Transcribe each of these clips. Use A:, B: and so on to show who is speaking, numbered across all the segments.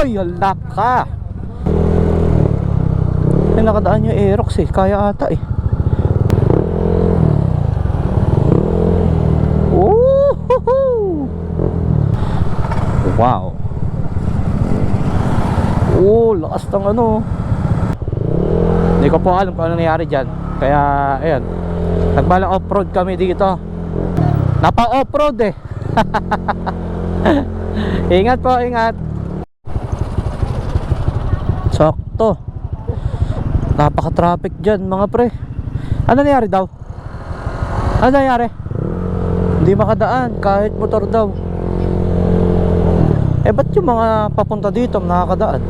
A: Ay, halak ka. Ay, nakadaan yung Aerox eh. Kaya ata eh. Wow. Oh, lakas ng ano. Hindi ko po alam kung ano nangyari dyan. Kaya, ayan. Nagbalang off-road kami dito. Napa-off-road eh. ingat po, ingat. Sakto. Napaka-traffic dyan mga pre. Ano nangyari daw? Ano nangyari? Hindi makadaan kahit motor daw. Eh ba't yung mga papunta dito nakakadaan?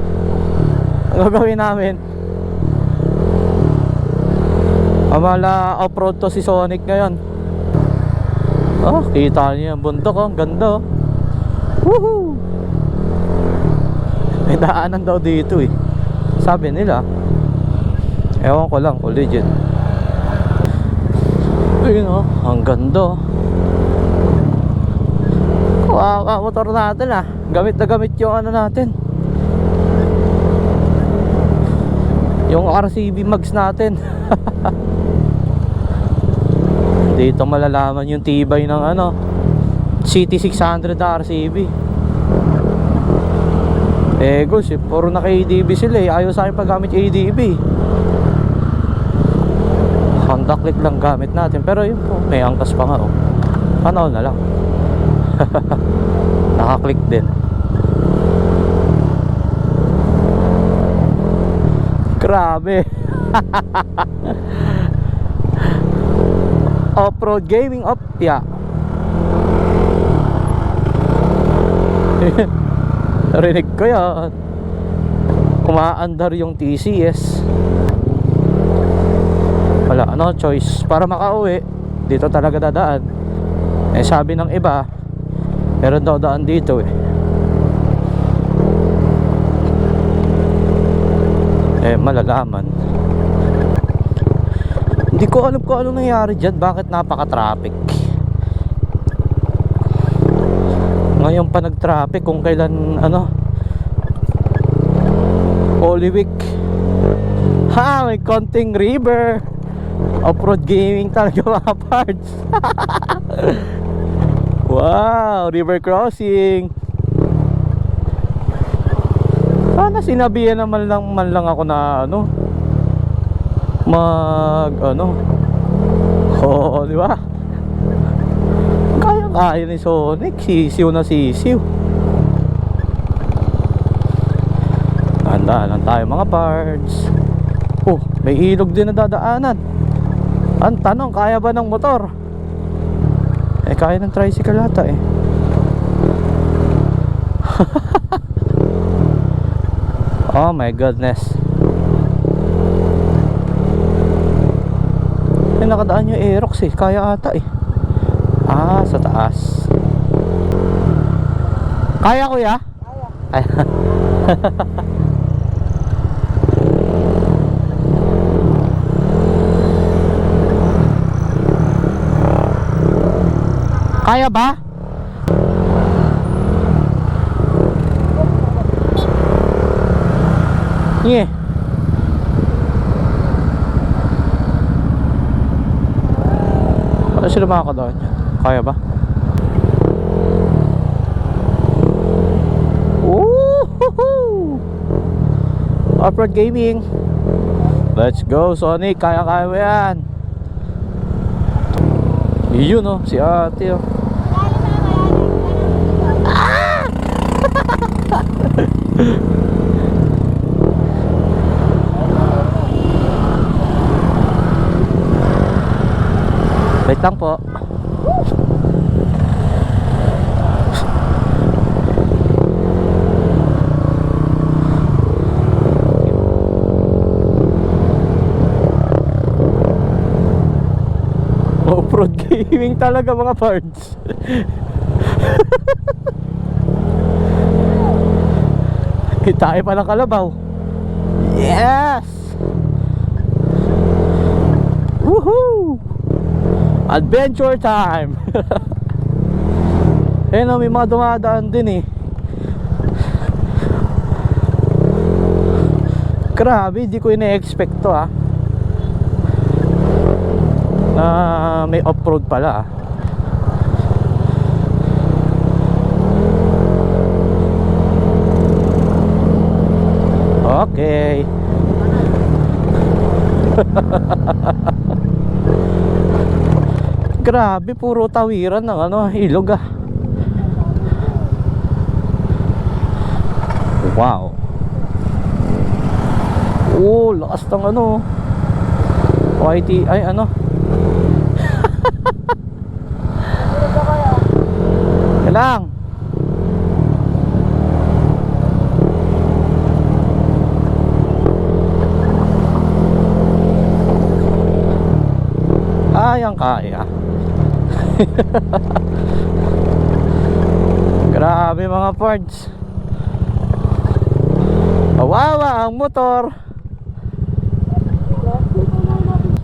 A: Ang gagawin namin? Amala off-road to si Sonic ngayon. Oh, kita niyo yung bundok oh, ganda oh. Woohoo! May daanan daw dito eh. Sabi nila. Ewan ko lang kung legit. Ayun oh, ang ganda oh. Kawawa motor natin ah. Gamit na gamit yung ano natin. Yung RCB mags natin. Dito malalaman yung tibay ng ano City 600 na RCB. Eh, guys, eh, puro naka ADB sila eh. Ayaw sa akin paggamit ADB. Click lang gamit natin. Pero yun po, may angkas pa nga oh. Panahon na lang. Naka-click din. Grabe. Off-road gaming up, yeah. Rinig ko yan. Umaandar yung TCS. Wala, no choice. Para makauwi, dito talaga dadaan. Eh sabi ng iba, meron daw daan dito eh. Eh malalaman. Hindi ko alam kung ano nangyari dyan. Bakit napaka-traffic? Ngayon pa nag-traffic kung kailan ano Holy Week. Ha, may konting river. Off-road gaming talaga mga parts. wow, river crossing. Sana sinabihan naman lang man lang ako na ano mag ano. Oo, di ba? Kaya ni Sonic, sisiw na sisiw. Handa lang tayo mga parts. Oh, may ilog din na dadaanan. Ang tanong, kaya ba ng motor? Eh, kaya ng tricycle ata eh. oh my goodness. Eh, nakadaan yung Aerox eh. Kaya ata eh. Ah, sa taas. Kaya kuya? Kaya. Kaya ba? Sige. Ano sila makakadaan yan? Kaya ba? Off-road gaming. Let's go, Sonic. Kaya-kaya mo yan. Yun oh, si ate oh. Wait lang po. Off-road gaming talaga mga parts. Hitae pa ng kalabaw. Yes! Woohoo! Adventure time! eh no, may mga dumadaan din eh. Grabe, hindi ko ina-expect to ah. Na may off-road pala ah. Okay. Grabe, puro tawiran ng ano, ilog ah. Wow. Oh, lakas ng ano. YT, ay ano. Yan lang. Kayang kaya. Grabe mga parts. Kawawa ang motor.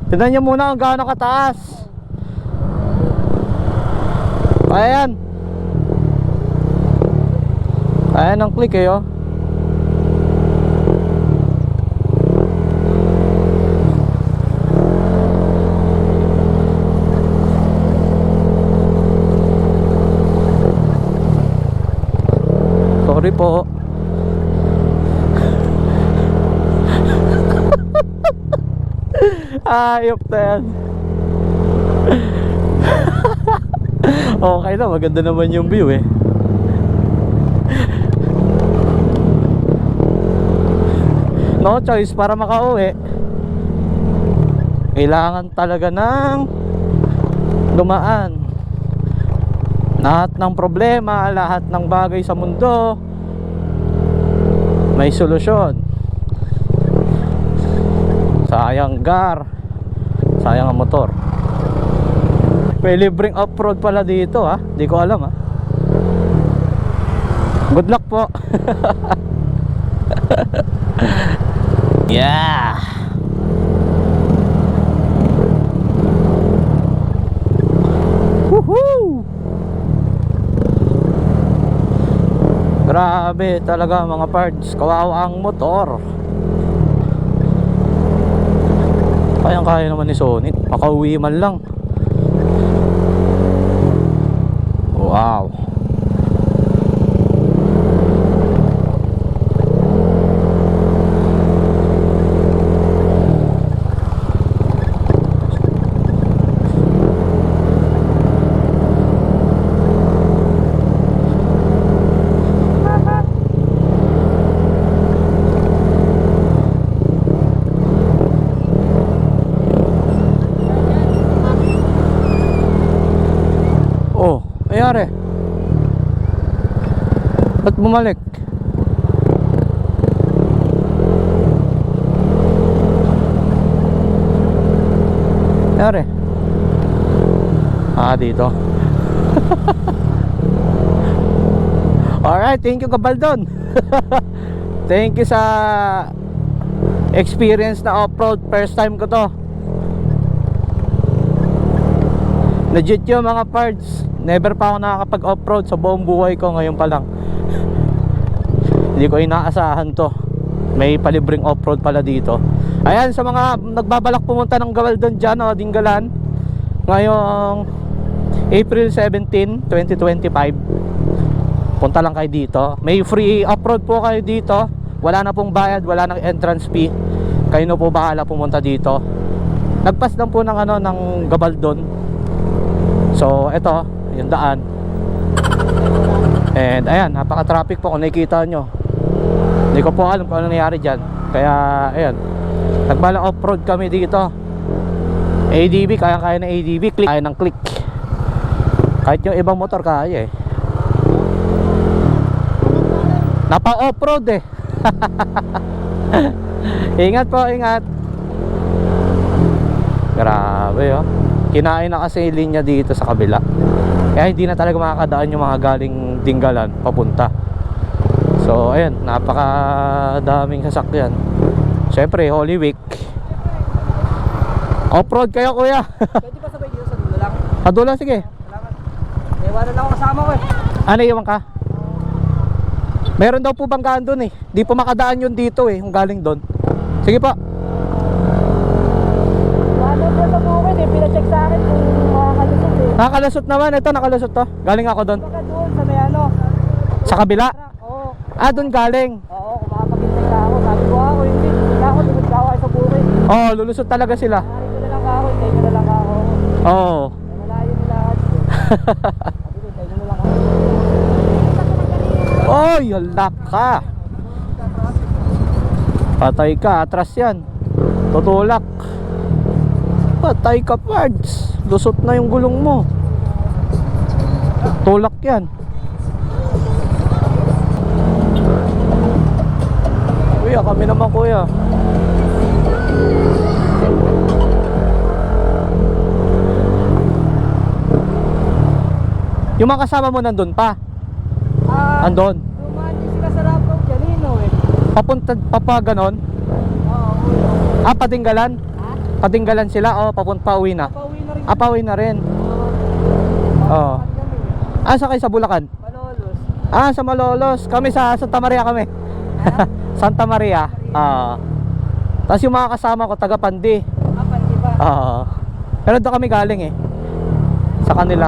A: Tignan niyo muna kung gaano kataas. Kaya yan. Kaya ng click eh oh. Sorry po. Ayop na yan. okay na, maganda naman yung view eh. No choice para makauwi. Kailangan talaga ng dumaan. Lahat ng problema, lahat ng bagay sa mundo may solusyon. Sayang gar. Sayang ang motor. May libreng off-road pala dito ha. Di ko alam ha. Good luck po. yeah. Woohoo! Grabe talaga mga parts. Kawawa ang motor. Kayang kaya naman ni Sonic. Makauwi man lang. Wow. Ayari. Ba't bumalik? Ayari. Ah, dito. Alright, thank you Kabaldon. thank you sa experience na off-road. First time ko to. Legit yun mga parts Never pa ako nakakapag off-road sa buong buhay ko ngayon pa lang. Hindi ko inaasahan to. May palibreng off-road pala dito. Ayan sa mga nagbabalak pumunta ng Gawaldon dyan o Dinggalan Ngayong April 17, 2025 Punta lang kayo dito. May free off-road po kayo dito. Wala na pong bayad, wala nang entrance fee. Kayo na po bahala pumunta dito. Nagpas lang po ng ano ng Gabaldon So, ito, yung daan. And ayan, napaka-traffic po kung nakikita nyo. Hindi ko po alam kung ano nangyari dyan. Kaya, ayan. Nagbalang off-road kami dito. ADB, kaya-kaya ng ADB. Click, kaya ng click. Kahit yung ibang motor kaya eh. Napa-off-road eh. ingat po, ingat. Grabe oh. Kinain na kasi linya dito sa kabila. Kaya hindi na talaga makakadaan yung mga galing Dinggalan papunta. So, ayan, napakadaming sasakyan. Siyempre, Holy Week. Off-road kayo, kuya.
B: Pwede ba sabay dito sa dulo lang?
A: Padula, sige.
B: Salamat. May iwanan lang ako kasama ko eh.
A: Ano iwan ka? Meron daw po banggaan doon eh. Di po makadaan yun dito eh, yung galing doon. Sige po.
B: Ano po sa bukid eh, pinacheck sa akin kung makakalusot eh.
A: Nakalusot naman. Ito, nakalusot to. Galing ako doon.
B: Baka doon sa may ano,
A: Sa kabila.
B: Oo,
A: Ah, doon galing.
B: oo, makapag-check ka ako. Sabi ko ako, hindi, hindi ako, ka ako sa bukid.
A: Oh, lulusot talaga sila.
B: Nari ko na lang ako, hintayin ko na lang ako.
A: Oh.
B: Eh, Malayo nila na ako.
A: Oy, halak ka. Patay ka, atras yan. Tutulak. Patay ka, parts. Lusot na yung gulong mo. Tulak yan. Kuya, kami naman kuya. Yung mga kasama mo nandun pa. Andon.
B: dumaan din sila sa laptop, Janino eh.
A: Papunta pa pa ganon.
B: Oo.
A: Ah, patinggalan?
B: Ha?
A: Patinggalan sila o papunta pa uwi na?
B: Pauwi na.
A: Ah, pauwi na rin. Oo.
B: Kami,
A: Ah, sa kayo sa Bulacan?
B: Malolos.
A: Ah, sa Malolos. Kami sa Santa Maria kami. Santa Maria. Ah. Tapos yung mga kasama ko taga Pandi.
B: Apan, di ba?
A: Ah. Pero doon kami galing eh. Sa kanila.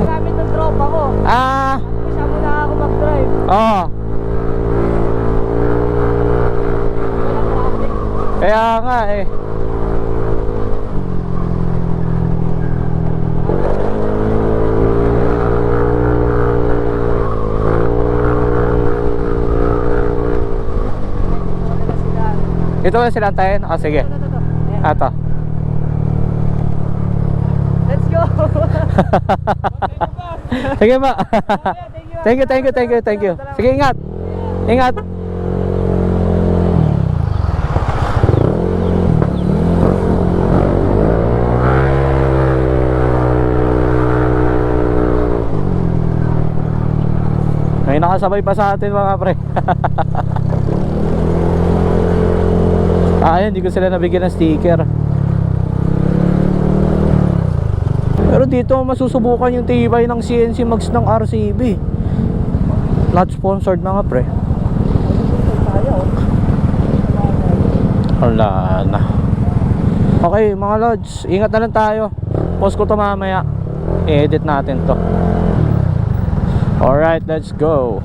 B: Gamit ng tropa ko.
A: Ah,
B: Siya muna ako mag-drive.
A: oo.
B: Traffic.
A: Kaya nga eh.
B: Wala na sila.
A: Ito na sila antayin? Ah, sige. Ato.
B: Let's go!
A: Sige ba? thank you, thank you, thank you, thank you. Sige, ingat. Ingat. May nakasabay pa sa atin mga pre. ah, ayun, hindi ko sila nabigyan ng sticker. Pero dito masusubukan yung tibay ng CNC Max ng RCB. Not sponsored mga pre. Wala na. Okay mga lods, ingat na lang tayo. Post ko to mamaya. I-edit natin to. Alright, let's go.